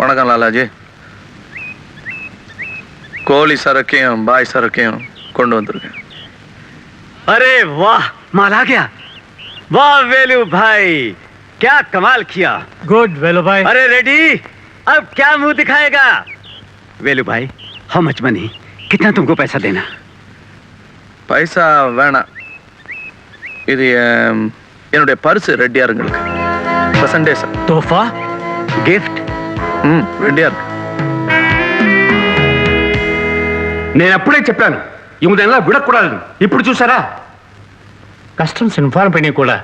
வணக்கம் லாலாஜி கோழி சரக்கையும் பாய் சரக்கையும் கொண்டு வந்திருக்கேன் अरे वाह माल आ गया वाह वेलू भाई क्या कमाल किया गुड वेलो भाई अरे रेडी अब क्या मुंह दिखाएगा वेलू भाई हाउ मच मनी कितना तुमको पैसा देना பைசா வேணாம் இது என், என்னுடைய பரிசு ரெட்டியாருங்களுக்கு பர்சன்டேஜ் तोहफा गिफ्ट నేను అప్పుడే చెప్పాను ఇముదెలా విడకూడదు ఇప్పుడు చూసారా? కస్టమ్స్ ఇన్ఫార్మ్ పైన కూడా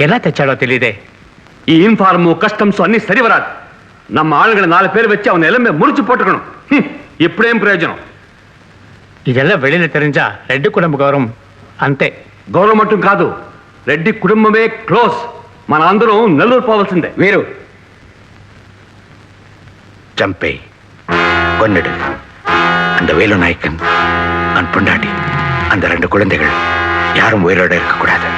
ఎలా తెచ్చాడో తెలియదే. ఈ ఇన్ఫార్మ్ కస్టమ్స్ అన్ని సరివరాదు. నమ్మ ஆளுங்களை நாலு பேர் வச்சு அவனை எல்லாமே మురిచి போட்டுக்கணும் ఇప్పుడేం ప్రయోజనం? ఇదెలా వెళ్ళిన తెరించా రెడ్డి కుటుంబ గౌరవం అంతే. గౌరవం అంటూ కాదు రెడ్డి కుటుంబమే క్లోజ్. మన అందరం నెల్లూరు పోవాల్సిందే. వేరు చంపే கொன்னிடு. அந்த வேலு நாயக்கன் அவன் பொண்டாட்டி அந்த ரெண்டு குழந்தைகள் யாரும் உயிரோட இருக்கக்கூடாது.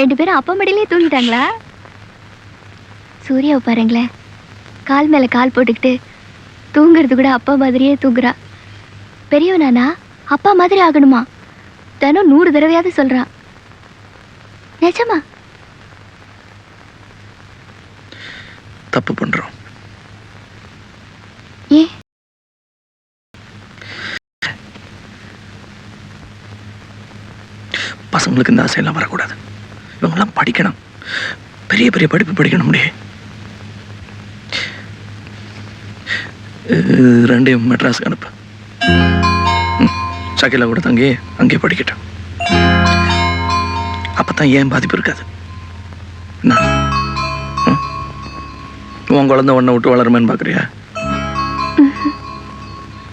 ரெண்டு பேரும் அப்பா மடியிலே தூங்கிட்டாங்களா? சூர்யாவை பாருங்களேன். கால் மேல கால் போட்டுக்கிட்டு தூங்குறது கூட அப்பா மாதிரியே தூங்குறா. பெரியவனானா அப்பா மாதிரி ஆகணுமா? தினம் நூறு தடவையாவது சொல்றான் நிஜமா? தப்பு பண்றோம். பசங்களுக்கு இந்த ஆசையெல்லாம் வரக்கூடாது. இவங்கெல்லாம் படிக்கணும். பெரிய பெரிய படிப்பு படிக்கணும் முடியே ரெண்டையும் மெட்ராஸுக்கு அனுப்பு. ஷகிலா கூட தங்கி அங்கேயே படிக்கட்டும். அப்பதான் ஏன் பாதிப்பு இருக்காது? ம்? உன் குழந்தை ஒன்றை விட்டு வளருமேன்னு பார்க்குறியா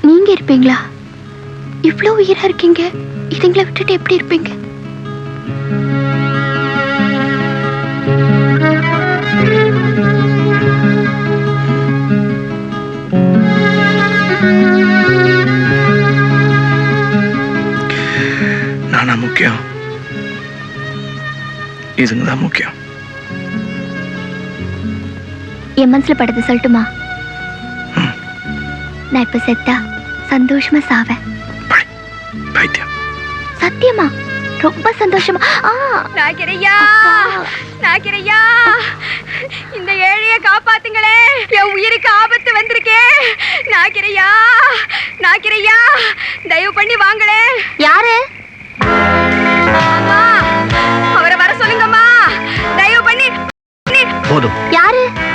நீங்க இருப்பீங்களா? இவ்வளோ உயிரா இருக்கீங்க. இதுங்களை விட்டுட்டு எப்படி இருப்பீங்க? நானா முக்கியம். இதுங்க தான் முக்கியம். என் மனசுல படுத்து சொல்லட்டுமா? நான் இப்ப செத்தா சந்தோஷமா சாவேன். பைத்தியம். சத்தியமா? ரொம்ப சந்தோஷமா. அப்பா. நாக்கிரையா இந்த ஏழைய காப்பாத்துங்களே. என் உயிருக்கு ஆபத்து வந்திருக்கே. நாக்கிரையா நாக்கிரையா தயவு பண்ணி வாங்களே. யாரு? போதும். யாரு?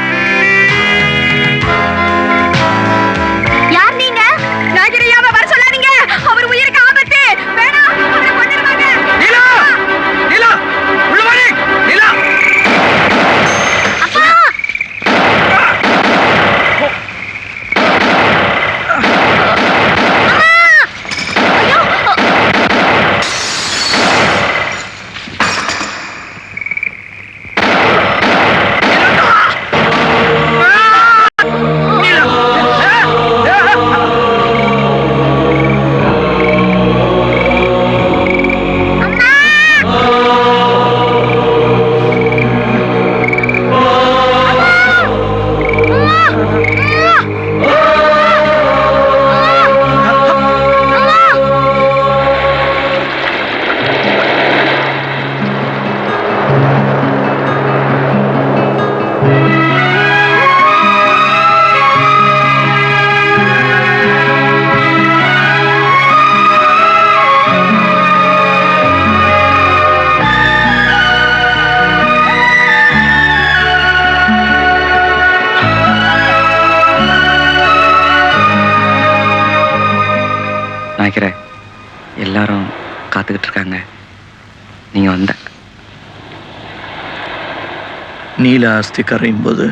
நீல ஆஸ்தி கரையும் போது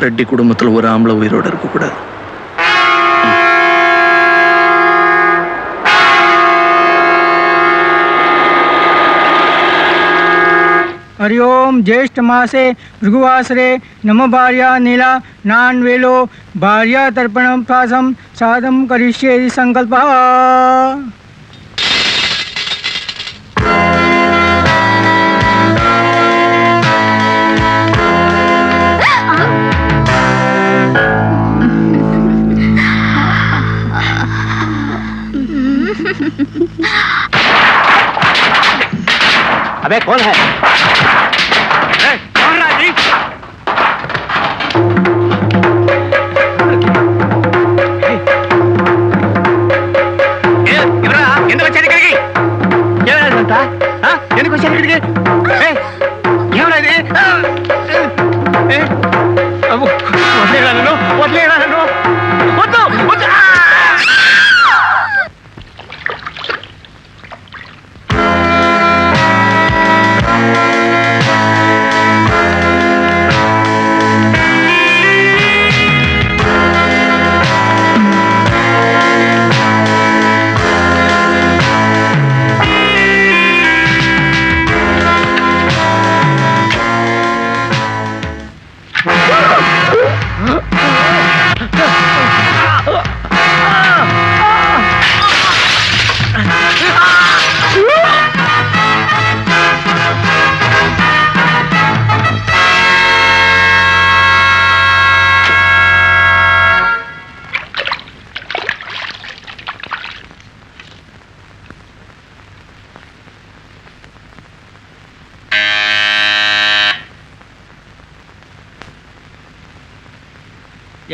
ரெட்டி குடும்பத்தில் ஒரு ஆம்பளை உயிரோட இருக்கக்கூடாது हरि ओम ज्येष्ठ मासे भृगुवासरे नम भार्या नीला नान वेलो भार्या तर्पणम प्रासम साधम करिष्ये इति संकल्पः अबे कौन है?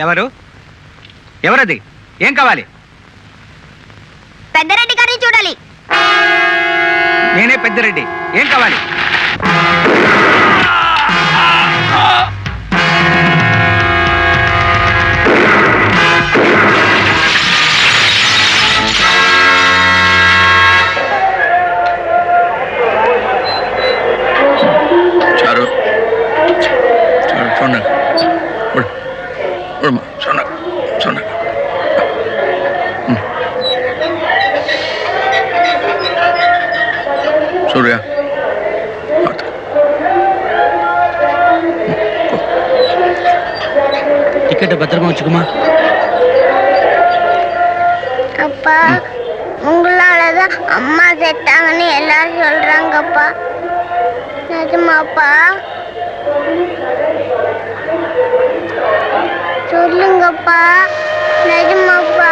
ఎవరు? ఎవరది? ఏం కావాలి? పెద్దరెడ్డి గారిని చూడాలి. నేనే పెద్దిరెడ్డి. ఏం కావాలి? டிக்கெட்டை பத்திரமா வச்சுக்குமா. அப்பா உங்களாலதான் அம்மா செத்தாங்கன்னு எல்லாரும் சொல்றாங்கப்பா. நிஜமாப்பா. சொல்லுங்கப்பா. நிஜமாப்பா.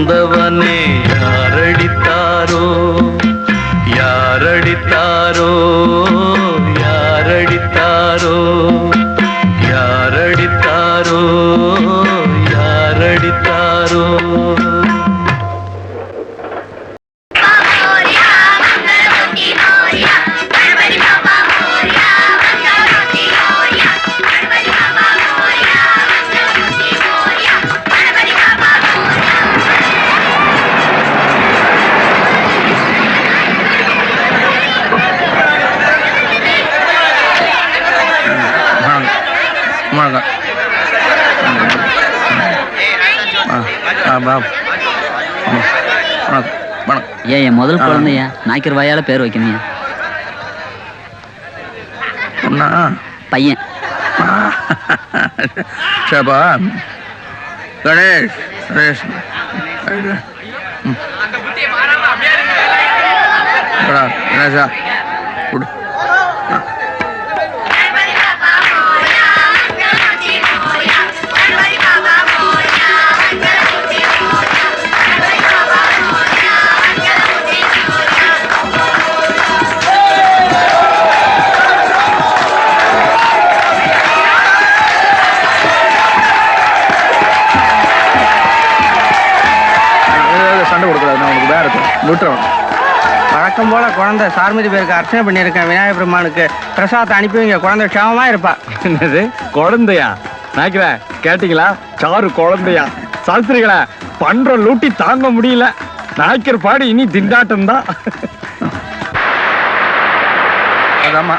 வந்தவனே. வணக்கம் வணக்கம். வணக்கம். ஏன் என் முதல் குழந்தையா? நாய்க்கர் வாயால பேர் வைக்கணுயா ஒன்னா பையன். ஷபா கணேஷ். கணேஷ். கணேஷா? விட்டுறோம் வழக்கம் போல குழந்தை சார்மதி பேருக்கு அர்ச்சனை பண்ணியிருக்கேன். விநாயகர் பெருமானுக்கு பிரசாதத்தை அனுப்பி வைங்க. குழந்தை க்ஷேமமா இருப்பா. என்னது? குழந்தையா? நாய்க்கிற கேட்டீங்களா? சாரு குழந்தையா? சாஸ்திரிகளா பண்ற லூட்டி தாங்க முடியல. நாய்க்கர் பாடி இனி திண்டாட்டம் தான். அதாம்மா